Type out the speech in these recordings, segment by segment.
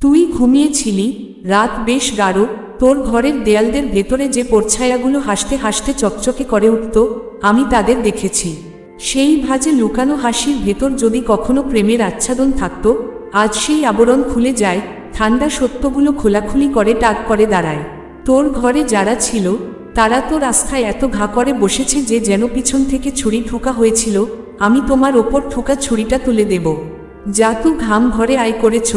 তুই ঘুমিয়েছিলি, রাত বেশ গাঢ়, তোর ঘরের দেয়ালদের ভেতরে যে পরছায়াগুলো হাসতে হাসতে চকচকে করে উঠত, আমি তাদের দেখেছি। সেই ভাজে লুকানো হাসির ভেতর যদি কখনো প্রেমের আচ্ছাদন থাকত, আজ সেই আবরণ খুলে যায়, ঠান্ডা সত্যগুলো খোলাখুলি করে টাক করে দাঁড়ায়। তোর ঘরে যারা ছিল, তারা তোর আস্থায় এত ঘা করে বসেছে যে যেন পিছন থেকে ছুরি ঠোকা হয়েছিল, আমি তোমার ওপর ঠোকা ছুরিটা তুলে দেব। যা তু ঘাম ঘরে আয় করেছ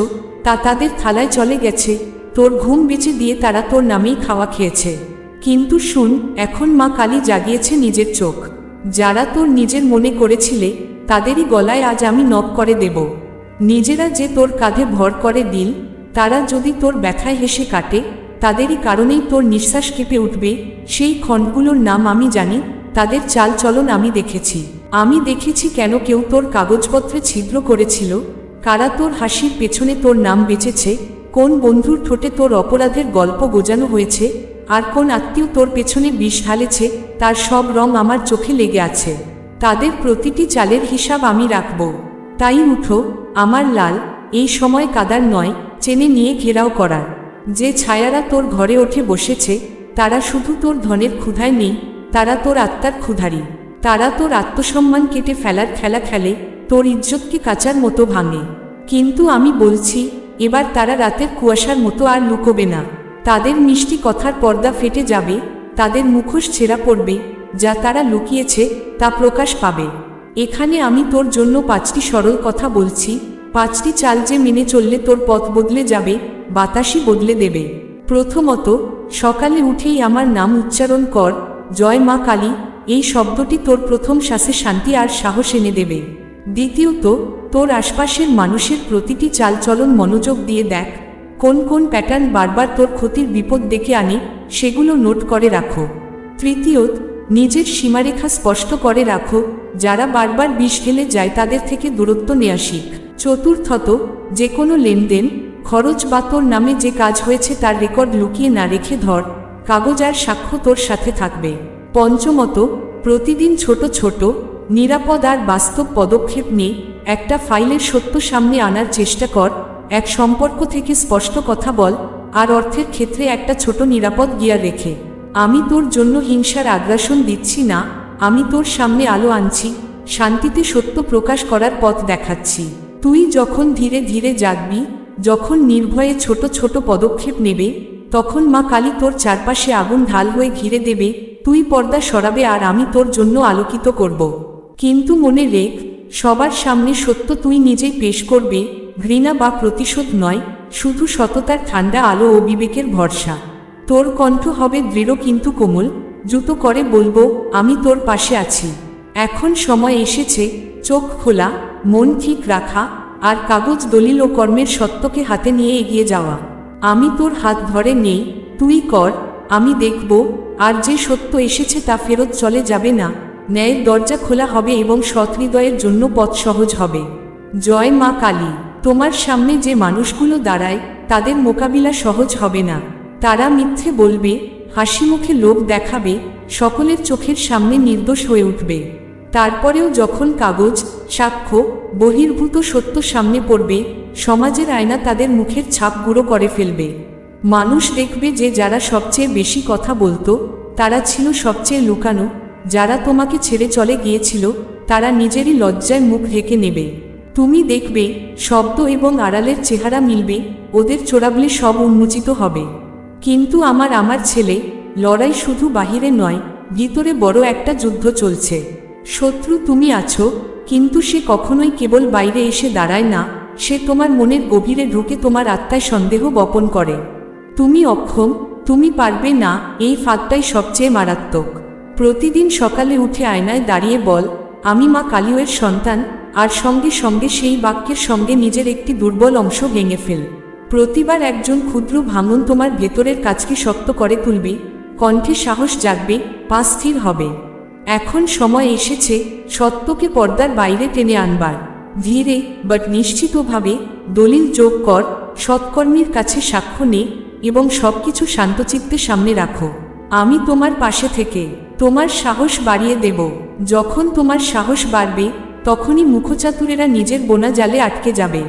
তা তাদের থালায় চলে গেছে। তোর ঘুম বেঁচে দিয়ে তারা তোর নামেই খাওয়া খেয়েছে। কিন্তু শুন, এখন মা কালী জাগিয়েছে নিজের চোখ। যারা তোর নিজের মনে করেছিলে, তাদেরই গলায় আজ আমি নখ করে দেব। নিজেরা যে তোর কাঁধে ভর করে দিল, তারা যদি তোর ব্যথায় হেসে কাটে, তাদেরই কারণেই তোর নিঃশ্বাস কেঁপে উঠবে। সেই খণ্ডগুলোর নাম আমি জানি, তাদের চাল চলন আমি দেখেছি। আমি দেখেছি কেন কেউ তোর কাগজপত্রে ছিদ্র করেছিল কারা তোর হাসির পেছনে তোর নাম বেঁচেছে? কোন বন্ধুর ঠোঁটে তোর অপরাধের গল্প গোজানো হয়েছে? আর কোন আত্মীয় তোর পেছনে বিষ ঢালেছে? তার সব রং আমার চোখে লেগে আছে। তাদের প্রতিটি চালের হিসাব আমি রাখব। তাই উঠো, আমার লাল, এই সময় কাদার নয় চেনে নিয়ে ঘেরাও করার। যে ছায়ারা তোর ঘরে ওঠে বসেছে, তারা শুধু তোর ধনের ক্ষুধায় নেই, তারা তোর আত্মার ক্ষুধারি। তারা তোর আত্মসম্মান কেটে ফেলার খেলা খেলে তোর ইজ্জতকে কাচার মতো ভাঙে। কিন্তু আমি বলছি, এবার তারা রাতের কুয়াশার মতো আর লুকোবে না। তাদের মিষ্টি কথার পর্দা ফেটে যাবে, তাদের মুখোশ ছেঁড়া পড়বে, যা তারা লুকিয়েছে, তা প্রকাশ পাবে। এখানে আমি তোর জন্য পাঁচটি সরল কথা বলছি, পাঁচটি চাল যে মেনে চললে তোর পথ বদলে যাবে, বাতাসই বদলে দেবে। প্রথমত, সকালে উঠেই আমার নাম উচ্চারণ কর, জয় মা কালী, এই শব্দটি তোর প্রথম শ্বাসে শান্তি আর সাহস এনে দেবে। দ্বিতীয়ত, তোর আশপাশের মানুষের প্রতিটি চালচলন মনোযোগ দিয়ে দেখ, কোন কোন প্যাটার্ন বারবার তোর ক্ষতির বিপদ ডেকে আনে, সেগুলো নোট করে রাখো। তৃতীয়ত, নিজের সীমারেখা স্পষ্ট করে রাখো, যারা বারবার বিষ ঢেলে যায় তাদের থেকে দূরত্ব নেওয়া শিখ। চতুর্থত যে কোনো লেনদেন, খরচ বা তোর নামে যে কাজ হয়েছে তার রেকর্ড লুকিয়ে না রেখে ধর, কাগজ আর সাক্ষ্য তোর সাথে থাকবে। পঞ্চমত, প্রতিদিন ছোট ছোট নিরাপদ আর বাস্তব পদক্ষেপ নিয়ে একটা ফাইলের সত্য সামনে আনার চেষ্টা কর, এক সম্পর্ক থেকে স্পষ্ট কথা বল, আর অর্থের ক্ষেত্রে একটা ছোট নিরাপদ গিয়ার রেখে। আমি তোর জন্য হিংসার আগ্রাসন দিচ্ছি না, আমি তোর সামনে আলো আনছি, শান্তিতে সত্য প্রকাশ করার পথ দেখাচ্ছি। তুই যখন ধীরে ধীরে জাগবি, যখন নির্ভয়ে ছোট ছোট পদক্ষেপ নেবে, তখন মা কালী তোর চারপাশে আগুন ঢাল হয়ে ঘিরে দেবে, তুই পর্দা সরাবে আর আমি তোর জন্য আলোকিত করব। কিন্তু মনে রেখ, সবার সামনে সত্য তুই নিজেই পেশ করবে, ঘৃণা বা প্রতিশোধ নয়, শুধু সততার ঠান্ডা আলো ও বিবেকের ভরসা। তোর কণ্ঠ হবে দৃঢ় কিন্তু কোমল, জুতো করে বলব, আমি তোর পাশে আছি। এখন সময় এসেছে, চোখ খোলা, মন ঠিক রাখা, আর কাগজ, দলিল ও কর্মের সত্যকে হাতে নিয়ে এগিয়ে যাওয়া। আমি তোর হাত ধরে নেই, তুই কর, আমি দেখব, আর যে সত্য এসেছে তা ফেরত চলে যাবে না ন্যায়ের দরজা খোলা হবে এবং সৎহৃদয়ের জন্য পথ সহজ হবে। জয় মা কালী, তোমার সামনে যে মানুষগুলো দাঁড়ায়, তাদের মোকাবিলা সহজ হবে না। তারা মিথ্যে বলবে, হাসি মুখে লোভ দেখাবে, সকলের চোখের সামনে নির্দোষ হয়ে উঠবে। তারপরেও যখন কাগজ, সাক্ষ্য, বহির্ভূত সত্য সামনে পড়বে, সমাজের আয়না তাদের মুখের ছাপ গুঁড়ো করে ফেলবে। মানুষ দেখবে যে যারা সবচেয়ে বেশি কথা বলতো, তারা ছিল সবচেয়ে লুকানো যারা তোমাকে ছেড়ে চলে গিয়েছিল, তারা নিজেরই লজ্জায় মুখ ঢেকে নেবে। তুমি দেখবে, শব্দ এবং আড়ালের চেহারা মিলবে, ওদের চোরাবলে সব উন্মোচিত হবে। কিন্তু আমার আমার ছেলে, লড়াই শুধু বাহিরে নয়, ভিতরে বড় একটা যুদ্ধ চলছে। শত্রু তুমি আছো, কিন্তু সে কখনোই কেবল বাইরে এসে দাঁড়ায় না, সে তোমার মনের গভীরে ঢুকে তোমার আত্মায় সন্দেহ বপন করে। তুমি অক্ষম, তুমি পারবে না, এই ফাঁদটাই সবচেয়ে মারাত্মক। প্রতিদিন সকালে উঠে আয়নায় দাঁড়িয়ে বল, আমি মা কালিওয়ের সন্তান, আর সঙ্গে সঙ্গে সেই বাক্যের সঙ্গে নিজের একটি দুর্বল অংশ ভেঙে ফেল। প্রতিবার একজন ক্ষুদ্র ভাঙন তোমার ভেতরের কাজকে শক্ত করে তুলবে, কণ্ঠে সাহস জাগবে, পা স্থির হবে। এখন সময় এসেছে সত্যকে পর্দার বাইরে টেনে আনবার। ধীরে বাট নিশ্চিতভাবে, দলিল যোগ কর, সৎকর্মীর কাছে সাক্ষ্য নে এবং সবকিছু শান্তচিত্তে সামনে রাখো। আমি তোমার পাশে থেকে তোমার সাহস বাড়িয়ে দেব। যখন তোমার সাহস বাড়বে, তখনই মুখচাতুরেরা নিজের বোনা জালে আটকে যাবে।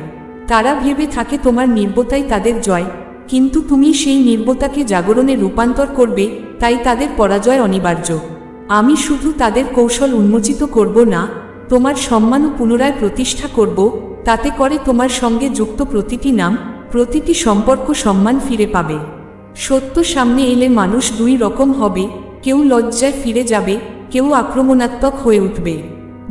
তারা ভেবে থাকে তোমার নির্বতাই তাদের জয়, কিন্তু তুমি সেই নির্বতাকে জাগরণে রূপান্তর করবে, তাই তাদের পরাজয় অনিবার্য। আমি শুধু তাদের কৌশল উন্মোচিত করব না, তোমার সম্মানও পুনরায় প্রতিষ্ঠা করব, তাতে করে তোমার সঙ্গে যুক্ত প্রতিটি নাম, প্রতিটি সম্পর্ক সম্মান ফিরে পাবে। সত্য সামনে এলে মানুষ দুই রকম হবে, কেউ লজ্জায় ফিরে যাবে, কেউ আক্রমণাত্মক হয়ে উঠবে।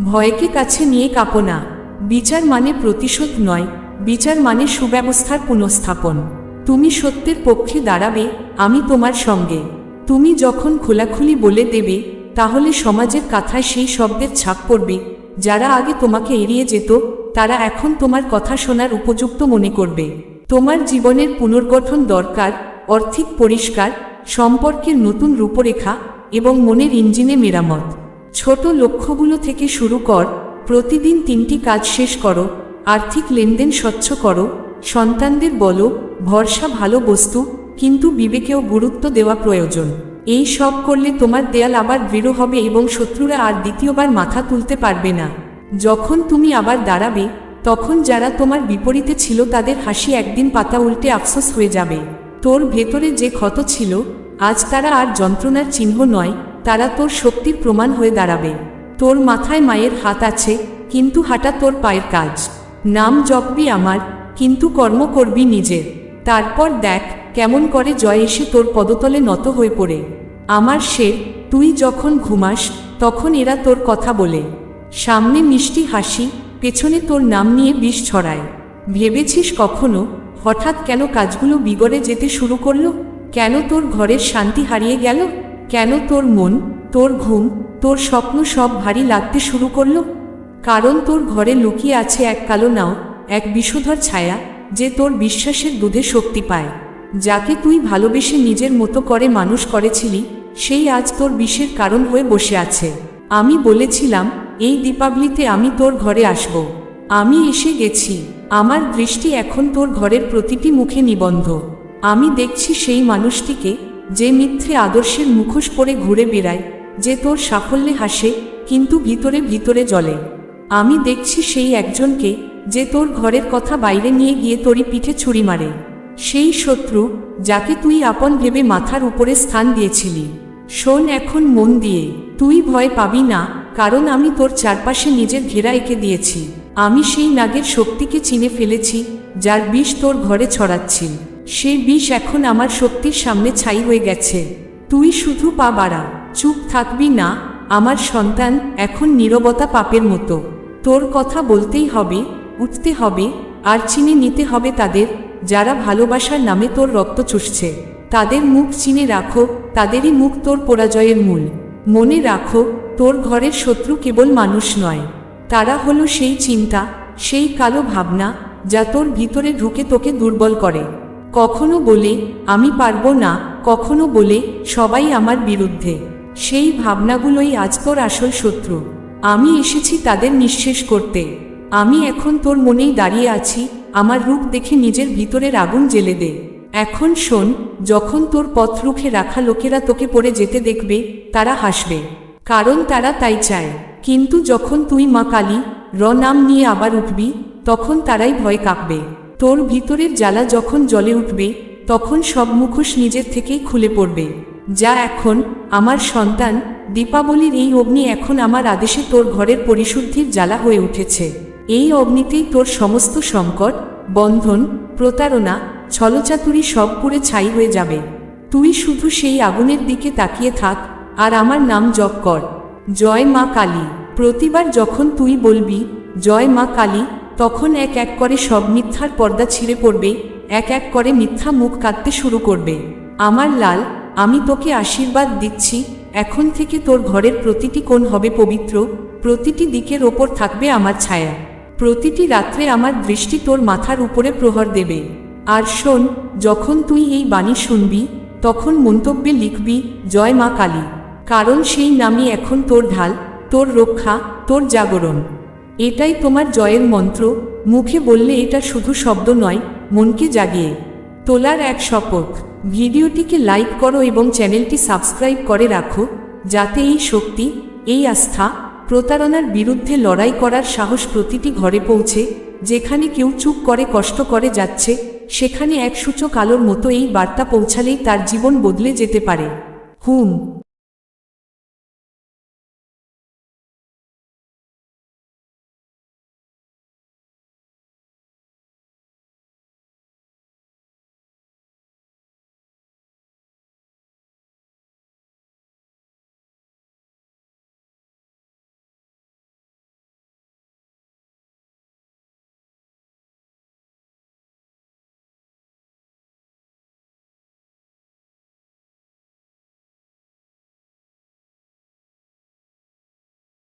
ভয়কে কাছে নিয়ে কাঁপো না বিচার মানে প্রতিশোধ নয়, বিচার মানে সুব্যবস্থার পুনঃস্থাপন। তুমি সত্যের পক্ষে দাঁড়াবে, আমি তোমার সঙ্গে। তুমি যখন খোলাখুলি বলে দেবে, তাহলে সমাজের কাথায় সেই শব্দের ছাপ পড়বে, যারা আগে তোমাকে এড়িয়ে যেত, তারা এখন তোমার কথা শোনার উপযুক্ত মনে করবে। তোমার জীবনের পুনর্গঠন দরকার অর্থিক পরিষ্কার, সম্পর্কের নতুন রূপরেখা এবং মনের ইঞ্জিনে মেরামত। ছোট লক্ষ্যগুলো থেকে শুরু কর, প্রতিদিন তিনটি কাজ শেষ করো, আর্থিক লেনদেন স্বচ্ছ করো, সন্তানদের বলো, ভরসা ভালো বস্তু, কিন্তু বিবেকেও গুরুত্ব দেওয়া প্রয়োজন। এই সব করলে তোমার দেয়াল আবার দৃঢ় হবে এবং শত্রুরা আর দ্বিতীয়বার মাথা তুলতে পারবে না। যখন তুমি আবার দাঁড়াবে, তখন যারা তোমার বিপরীতে ছিল তাদের হাসি একদিন পাতা উল্টে আফসোস হয়ে যাবে। তোর ভেতরে যে ক্ষত ছিল, আজ তারা আর যন্ত্রণার চিহ্ন নয়, তারা তোর শক্তির প্রমাণ হয়ে দাঁড়াবে। তোর মাথায় মায়ের হাত আছে, কিন্তু হাঁটা তোর পায়ের কাজ। নাম জপবি আমার, কিন্তু কর্ম করবি নিজের। তারপর দেখ, কেমন করে জয় এসে তোর পদতলে নত হয়ে পড়ে। আমার সে তুই যখন ঘুমাস, তখন এরা তোর কথা বলে। সামনে মিষ্টি হাসি, পেছনে তোর নাম নিয়ে বিষ ছড়ায়। ভেবেছিস কখনো হঠাৎ কেন কাজগুলো বিগড়ে যেতে শুরু করল? কেন তোর ঘরের শান্তি হারিয়ে গেল? কেন তোর মন, তোর ঘুম, তোর স্বপ্ন সব ভারী লাগতে শুরু করল? কারণ তোর ঘরে লুকিয়ে আছে এক কালো নাও, এক বিষধর ছায়া যে তোর বিশ্বাসের দুধে শক্তি পায়। যাকে তুই ভালোবেসে নিজের মতো করে মানুষ করেছিলি, সেই আজ তোর বিষের কারণ হয়ে বসে আছে। আমি বলেছিলাম, এই দীপাবলিতে আমি তোর ঘরে আসব। আমি এসে গেছি। আমার দৃষ্টি এখন তোর ঘরের প্রতিটি মুখে নিবন্ধ। আমি দেখছি সেই মানুষটিকে যে মিথ্যে আদর্শের মুখোশ পরে ঘুরে বেড়ায়, যে তোর সাফল্যে হাসে, কিন্তু ভিতরে ভিতরে জলে আমি দেখছি সেই একজনকে যে তোর ঘরের কথা বাইরে নিয়ে গিয়ে তোরই পিঠে ছুরি মারে। সেই শত্রু যাকে তুই আপন ভেবে মাথার উপরে স্থান দিয়েছিলি। শোন এখন মন দিয়ে, তুই ভয় পাবি না, কারণ আমি তোর চারপাশে নিজের ঘেরা এঁকে দিয়েছি। আমি সেই নাগের শক্তিকে চিনে ফেলেছি, যার বিষ তোর ঘরে ছড়াচ্ছি সেই বিষ এখন আমার শক্তির সামনে ছাই হয়ে গেছে। তুই শুধু পা বাড়া, চুপ থাকবি না, আমার সন্তান এখন নীরবতা পাপের মতো। তোর কথা বলতেই হবে, উঠতে হবে, আর চিনে নিতে হবে তাদের, যারা ভালোবাসার নামে তোর রক্ত চুষছে। তাদের মুখ চিনে রাখো, তাদেরই মুখ তোর পরাজয়ের মূল। মনে রাখো, তোর ঘরের শত্রু কেবল মানুষ নয়। তারা হলো সেই চিন্তা, সেই কালো ভাবনা, যা তোর ভিতরে ঢুকে তোকে দুর্বল করে। কখনো বলে, আমি পারব না। কখনো বলে, সবাই আমার বিরুদ্ধে। সেই ভাবনাগুলোই আজ তোর আসল শত্রু। আমি এসেছি তাদের নিঃশেষ করতে। আমি এখন তোর মনেই দাঁড়িয়ে আছি, আমার রূপ দেখে নিজের ভিতরের আগুন জেলে দে। এখন শোন, যখন তোর পথ রুখে রাখা লোকেরা তোকে পড়ে যেতে দেখবে, তারা হাসবে। কারণ তারা তাই চায়। কিন্তু যখন তুই মা কালী, র নাম নিয়ে আবার উঠবি, তখন তারাই ভয় কাঁপবে। তোর ভিতরের জ্বালা যখন জলে উঠবে, তখন সব মুখোশ নিজের থেকেই খুলে পড়বে। যা এখন আমার সন্তান, দীপাবলির এই অগ্নি এখন আমার আদেশে তোর ঘরের পরিশুদ্ধির জ্বালা হয়ে উঠেছে। এই অগ্নিতেই তোর সমস্ত সংকট, বন্ধন, প্রতারণা, ছলচাতুরি সব পুড়ে ছাই হয়ে যাবে। তুই শুধু সেই আগুনের দিকে তাকিয়ে থাক, আর আমার নাম জপ কর। জয় মা কালী, প্রতিবার যখন তুই বলবি, জয় মা কালী, তখন এক এক করে সব মিথ্যার পর্দা ছিঁড়ে পড়বে, এক এক করে মিথ্যা মুখ কাঁদতে শুরু করবে। আমার লাল, আমি তোকে আশীর্বাদ দিচ্ছি, এখন থেকে তোর ঘরের প্রতিটি কোণ হবে পবিত্র, প্রতিটি দিকের ওপর থাকবে আমার ছায়া। প্রতিটি রাত্রে আমার দৃষ্টি তোর মাথার উপরে প্রহর দেবে। আর শোন, যখন তুই এই বাণী শুনবি, তখন মন্তব্যে লিখবি, জয় মা কালী। কারণ সেই নামই এখন তোর ঢাল, তোর রক্ষা, তোর জাগরণ। এটাই তোমার জয়ের মন্ত্র, মুখে বললে এটা শুধু শব্দ নয়, মনকে জাগিয়ে। তোলার এক শপথ। ভিডিওটিকে লাইক করো এবং চ্যানেলটি সাবস্ক্রাইব করে রাখো, যাতে এই শক্তি, এই আস্থা, প্রতারণার বিরুদ্ধে লড়াই করার সাহস প্রতিটি ঘরে পৌঁছে, যেখানে কেউ চুপ করে কষ্ট করে যাচ্ছে, সেখানে এক সূচক আলোর মতো এই বার্তা পৌঁছালেই তার জীবন বদলে যেতে পারে। হুম।